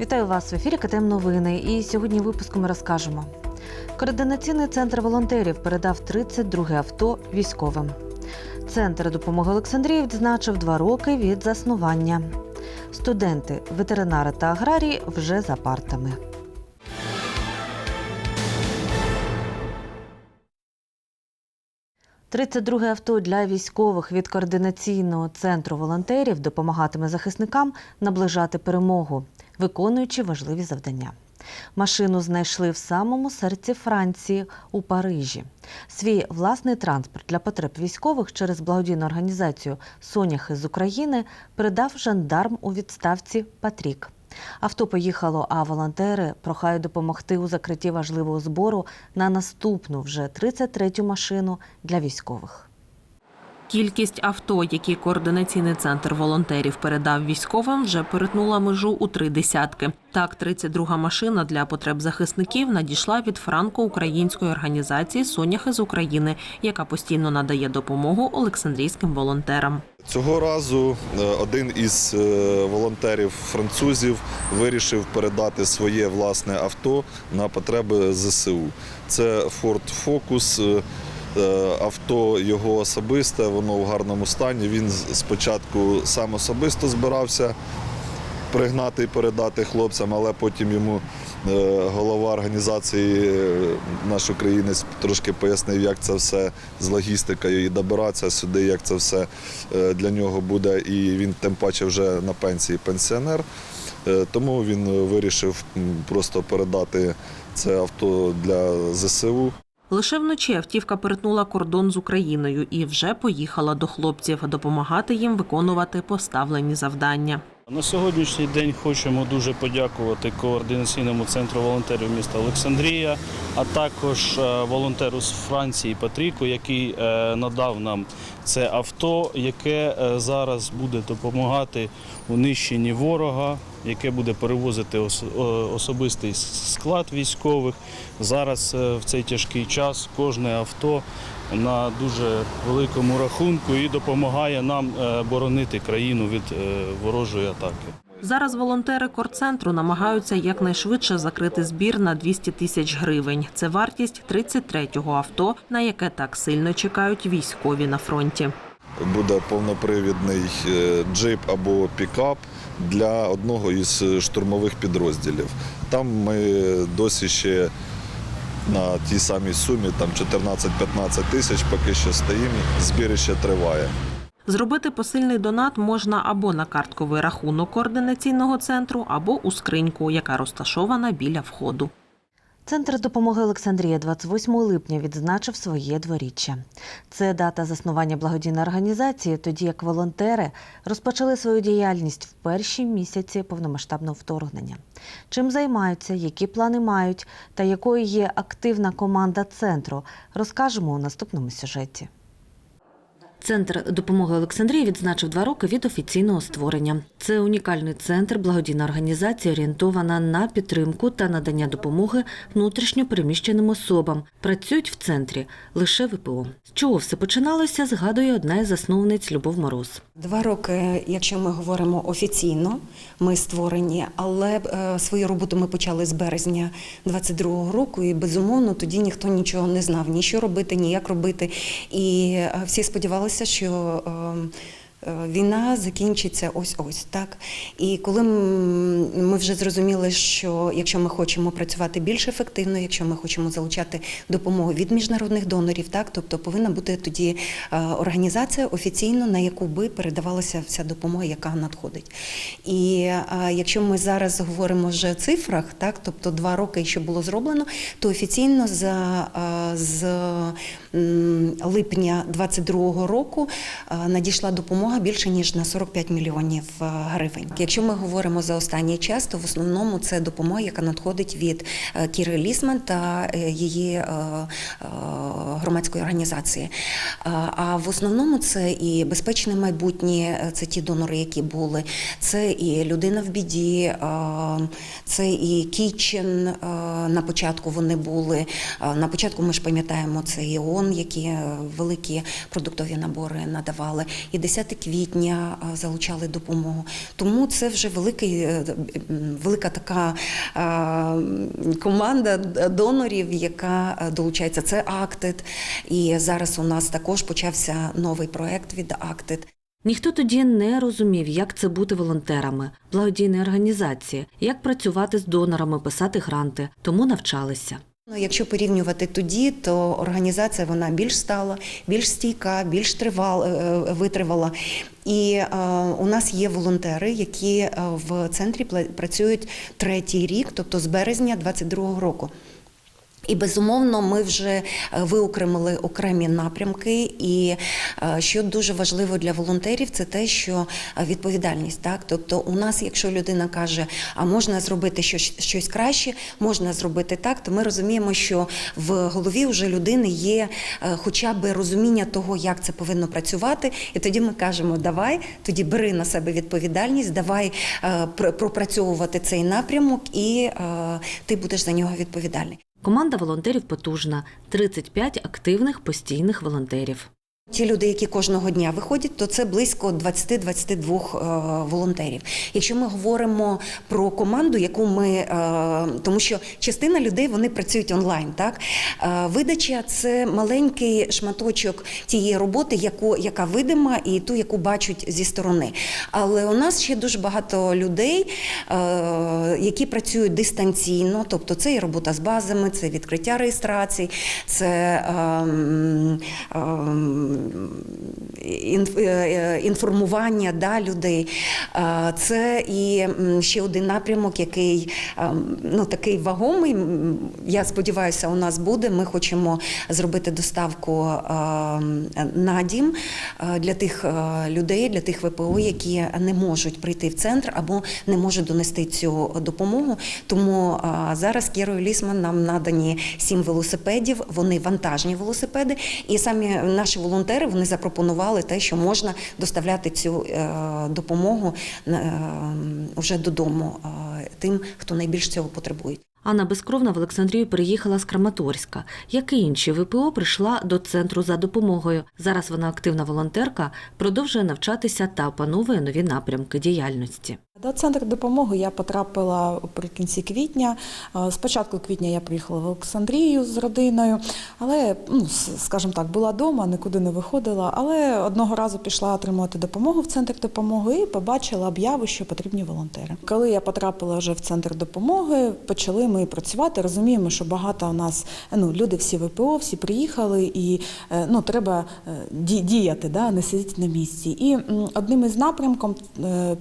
Вітаю вас в ефірі КТМ Новини. І сьогодні випуску ми розкажемо. Координаційний центр волонтерів передав 32 авто військовим. Центр допомоги Олександрії відзначив два роки від заснування. Студенти, ветеринари та аграрії вже за партами. «32 авто для військових від координаційного центру волонтерів допомагатиме захисникам наближати перемогу, виконуючи важливі завдання. Машину знайшли в самому серці Франції у Парижі. Свій власний транспорт для потреб військових через благодійну організацію Соняхи з України передав жандарм у відставці Патрік. Авто поїхало, а волонтери прохають допомогти у закритті важливого збору на наступну вже 33-ю машину для військових. Кількість авто, які координаційний центр волонтерів передав військовим, вже перетнула межу у три десятки. Так, 32-га машина для потреб захисників надійшла від франко-української організації Соняхи з України, яка постійно надає допомогу олександрійським волонтерам. Цього разу е, один із е, волонтерів французів вирішив передати своє власне авто на потреби ЗСУ. Це Ford Focus. е, Авто його особисте, воно в гарному стані. Він спочатку сам особисто збирався пригнати і передати хлопцям, але потім йому голова організації, е, наш українець, трошки пояснив, як це все з логістикою і добиратися сюди, як це все е, для нього буде. І він тим паче вже на пенсії пенсіонер. Е, Тому він вирішив просто передати це авто для ЗСУ. Лише вночі автівка перетнула кордон з Україною і вже поїхала до хлопців допомагати їм виконувати поставлені завдання. На сьогоднішній день хочемо дуже подякувати координаційному центру волонтерів міста Олександрія, а також е, волонтеру з Франції Патріку, який е, надав нам це авто, яке е, зараз буде допомагати у нищенні ворога, яке буде перевозити особистий склад військових. Зараз е, в цей тяжкий час кожне авто на дуже великому рахунку і допомагає нам е, боронити країну від е, ворожої атаки. Зараз волонтери корцентру намагаються якнайшвидше закрити збір на 200 тисяч гривень. Це вартість 33-го авто, на яке так сильно чекають військові на фронті. буде повнопривідний джип або пікап для одного із е, штурмових підрозділів. Там ми досі ще на тій самій сумі, там 14-15 тисяч, поки що стоїмо, збір ще триває. Зробити посильний донат можна або на картковий рахунок координаційного центру, або у скриньку, яка розташована біля входу. Центр допомоги Олександрія 28 липня відзначив своє дворіччя. Це дата заснування благодійної організації, тоді як волонтери розпочали свою діяльність в перші місяці повномасштабного вторгнення. Чим займаються, які плани мають та якою є активна команда центру, розкажемо у наступному сюжеті. Центр допомоги Олександрії відзначив два роки від офіційного створення. Це унікальний центр, благодійна організація, орієнтована на підтримку та надання допомоги внутрішньо переміщеним особам. Працюють в центрі лише ВПО. З чого все починалося, згадує одна із засновниць Любов Мороз. Два роки, якщо ми говоримо офіційно, ми створені, але е, свою роботу ми почали з березня 22-го року, і безумовно тоді ніхто нічого не знав, ні що робити, ні як робити. І е, всі сподівалися, що е, е, Війна закінчиться ось ось так. І коли ми вже зрозуміли, що якщо ми хочемо працювати більш ефективно, якщо ми хочемо залучати допомогу від міжнародних донорів, так тобто повинна бути тоді е, організація офіційно, на яку би передавалася вся допомога, яка надходить. І е, якщо ми зараз говоримо вже цифрах, так тобто два роки, що було зроблено, то офіційно за е, з липня 22-го року е, надійшла допомога більше ніж на 45 мільйонів е, гривень. Якщо ми говоримо за останній час, то в основному це допомога, яка надходить від е, Кіри Лісман та е, її громадської організації. А- в основному це і безпечне майбутнє, це ті донори, які були, це і людина в біді, це і Кічен. На початку вони були. На початку ми ж пам'ятаємо це і ООН, які великі продуктові набори надавали. І 10 квітня е, залучали допомогу. Тому це вже великий, е, велика така е, команда донорів, яка долучається. Це Актед. І зараз у нас також почався новий проект від Актед. Ніхто тоді не розумів, як це бути волонтерами, благодійної організації, як працювати з донорами, писати гранти, тому навчалися. Ну, якщо порівнювати тоді, то організація вона більш стала, більш стійка, більш тривал, е, е, витривала. І е, у нас є волонтери, які е, в центрі працюють третій рік, тобто з березня 22-го року. І безумовно, ми вже е, виокремили окремі напрямки. І е, що дуже важливо для волонтерів, це те, що е, відповідальність. Так, тобто, у нас, якщо людина каже, а можна зробити щось, щось краще, можна зробити так, то ми розуміємо, що в голові вже людини є хоча б розуміння того, як це повинно працювати. І тоді ми кажемо, давай, тоді бери на себе відповідальність, давай пропрацьовувати цей напрямок, і ти будеш за нього відповідальний. Команда волонтерів потужна 35 активних постійних волонтерів. Ті люди, які кожного дня виходять, то це близько 20-22 е, волонтерів. Якщо ми говоримо про команду, яку ми е, тому, що частина людей вони працюють онлайн, так Е, видача це маленький шматочок тієї роботи, яку яка видима, і ту, яку бачать зі сторони. Але у нас ще дуже багато людей, які працюють дистанційно, тобто це і робота з базами, це відкриття реєстрацій, це ем, ем, інформування да, людей. Е, Це і ще один напрямок, який ну, такий вагомий. Я сподіваюся, у нас буде. Ми хочемо зробити доставку на дім е, для тих е, людей, для тих ВПО, які не можуть прийти в центр або не можуть донести цю допомогу. Тому е, зараз Кірою Лісман нам надані сім велосипедів. Вони вантажні велосипеди, і самі наші волонтери вони запропонували те, що можна доставляти цю е, допомогу е, вже додому е, тим, хто найбільш цього потребує. Анна Безкровна в Олександрію переїхала з Краматорська. Як і інші ВПО, прийшла до центру за допомогою. Зараз вона активна волонтерка, продовжує навчатися та опановує нові напрямки діяльності. До центру допомоги я потрапила наприкінці квітня. Е, Спочатку квітня я приїхала в Олександрію з родиною, але, ну, скажімо так, була вдома, нікуди не виходила. Але одного разу пішла отримувати допомогу в центр допомоги і побачила об'яву, що потрібні волонтери. Коли я потрапила вже в центр допомоги, почали ми працювати. Розуміємо, що багато у нас ну, люди всі ВПО, всі приїхали, і е, ну, треба е, діяти, да, не сидіти на місці. І одним із напрямком е,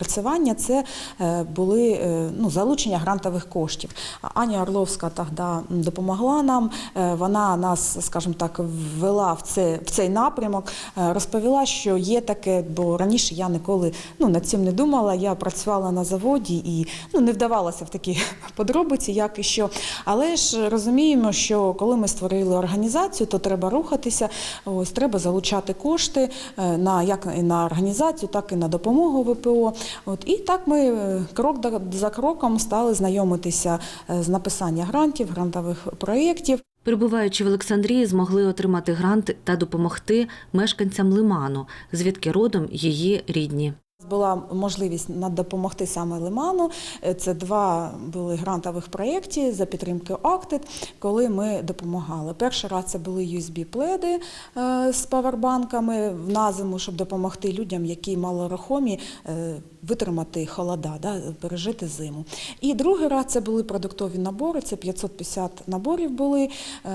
нашого працювання це е, були е, ну, залучення грантових коштів. Аня Орловська тоді допомогла нам. е, Вона нас, скажімо так, ввела в, це, в цей напрямок, розповіла, що є таке, бо раніше я ніколи ну, над цим не думала. Я працювала на заводі і ну, не вдавалася в такі подробиці, як і що. Але ж розуміємо, що коли ми створили організацію, то треба рухатися. Ось треба залучати кошти на як на організацію, так і на допомогу ВПО. От і так ми е, крок за кроком стали знайомитися е, з написання грантів, грантових проєктів. Перебуваючи в Олександрії, змогли отримати грант та допомогти мешканцям Лиману, звідки родом її рідні. Була можливість допомогти саме Лиману. Е, Це два були грантових проєкти за підтримки Актед, коли ми допомагали. Перший раз це були USB-пледи е, з павербанками на зиму, щоб допомогти людям, які малорухомі, е, витримати холода, да, пережити зиму. І другий раз це були продуктові набори, це 550 наборів були.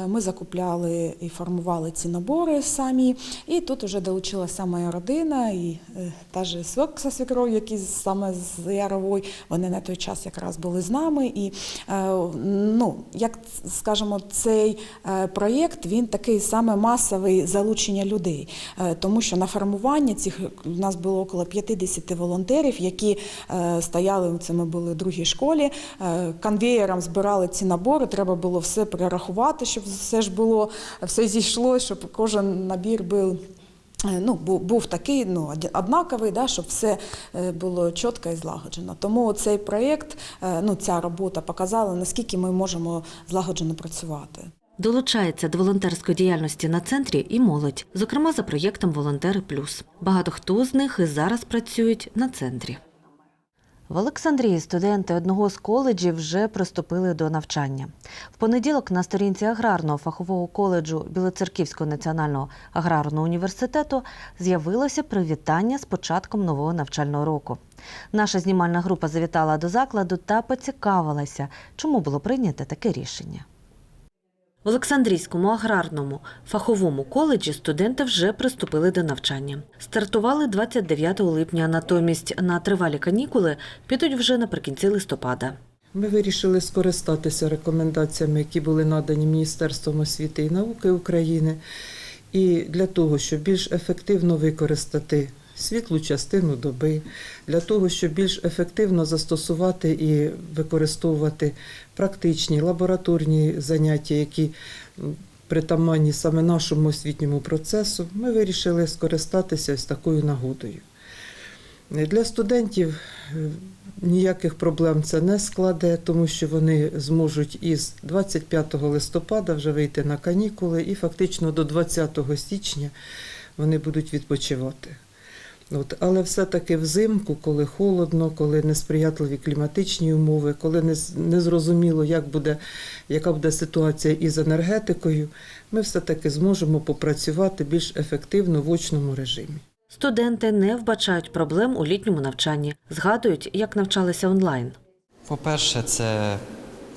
Ми закупляли і формували ці набори самі. І тут вже долучилася моя родина і та же свекр зі свекров, які саме з Ярової, вони на той час якраз були з нами. І е, ну, як скажемо, цей е, проєкт він такий саме масовий залучення людей, Е, тому що на формування цих у нас було около 50 волонтерів, які стояли. Це ми були в другій школі. Конвеєром збирали ці набори. Треба було все перерахувати, щоб все ж було, все зійшло, щоб кожен набір був. Е, Ну, був, був такий ну, однаковий, да, щоб все е, було чітко і злагоджено. Тому цей проєкт, е, ну, ця робота показала, наскільки ми можемо злагоджено працювати. Долучається до волонтерської діяльності на центрі і молодь, зокрема за проєктом Волонтери Плюс. Багато хто з них і зараз працюють на центрі. В Олександрії студенти одного з коледжів вже приступили до навчання. В понеділок на сторінці аграрного фахового коледжу Білоцерківського національного аграрного університету з'явилося привітання з початком нового навчального року. Наша знімальна група завітала до закладу та поцікавилася, чому було прийнято таке рішення. В Олександрійському аграрному фаховому коледжі студенти вже приступили до навчання. Стартували 29 липня, натомість на тривалі канікули підуть вже наприкінці листопада. Ми вирішили скористатися рекомендаціями, які були надані Міністерством освіти і науки України, і для того, щоб більш ефективно використати світлу частину доби, для того, щоб більш ефективно застосувати і використовувати практичні лабораторні заняття, які притаманні саме нашому освітньому процесу, ми вирішили скористатися ось такою нагодою. Для студентів е, ніяких проблем це не складе, тому що вони зможуть із 25 листопада вже вийти на канікули і фактично до 20 січня вони будуть відпочивати. От, але все-таки взимку, коли холодно, коли несприятливі кліматичні умови, коли не, з- не зрозуміло, як буде, яка буде ситуація із енергетикою, ми все-таки зможемо попрацювати більш ефективно в очному режимі. Студенти не вбачають проблем у літньому навчанні, згадують, як навчалися онлайн. По-перше, це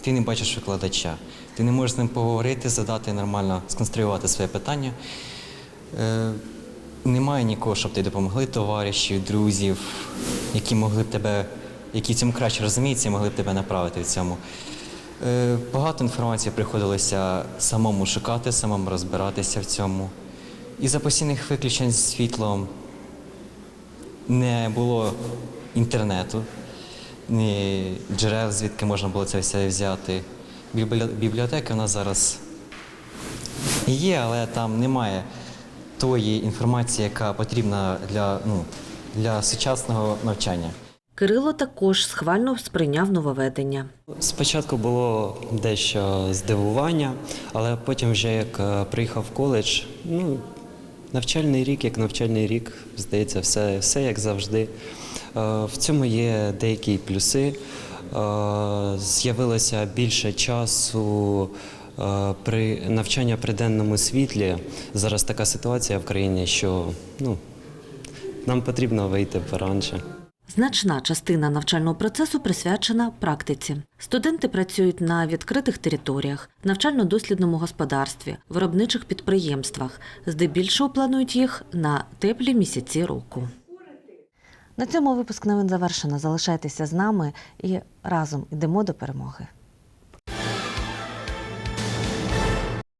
ти не бачиш викладача. Ти не можеш з ним поговорити, задати нормально, сконструювати своє питання. Немає нікого, щоб тобі допомогли, товаришів, друзів, які могли б тебе, які в цьому краще розуміються, могли б тебе направити в цьому. Е, багато інформації приходилося самому шукати, самому розбиратися в цьому. І за постійних виключень з світлом не було інтернету, ні джерел, звідки можна було це все взяти. Бібліотека у нас зараз є, але там немає тої інформації, яка потрібна для, ну, для сучасного навчання. Кирило також схвально сприйняв нововведення. Спочатку було дещо здивування, але потім, вже як е, приїхав в коледж, ну, навчальний рік, як навчальний рік, здається, все, все як завжди. Е, В цьому є деякі плюси. Е, З'явилося більше часу при навчання при денному світлі. Зараз така ситуація в країні, що ну, нам потрібно вийти поранше. Значна частина навчального процесу присвячена практиці. Студенти працюють на відкритих територіях, навчально-дослідному господарстві, виробничих підприємствах. Здебільшого планують їх на теплі місяці року. На цьому випуск новин завершено. Залишайтеся з нами і разом йдемо до перемоги.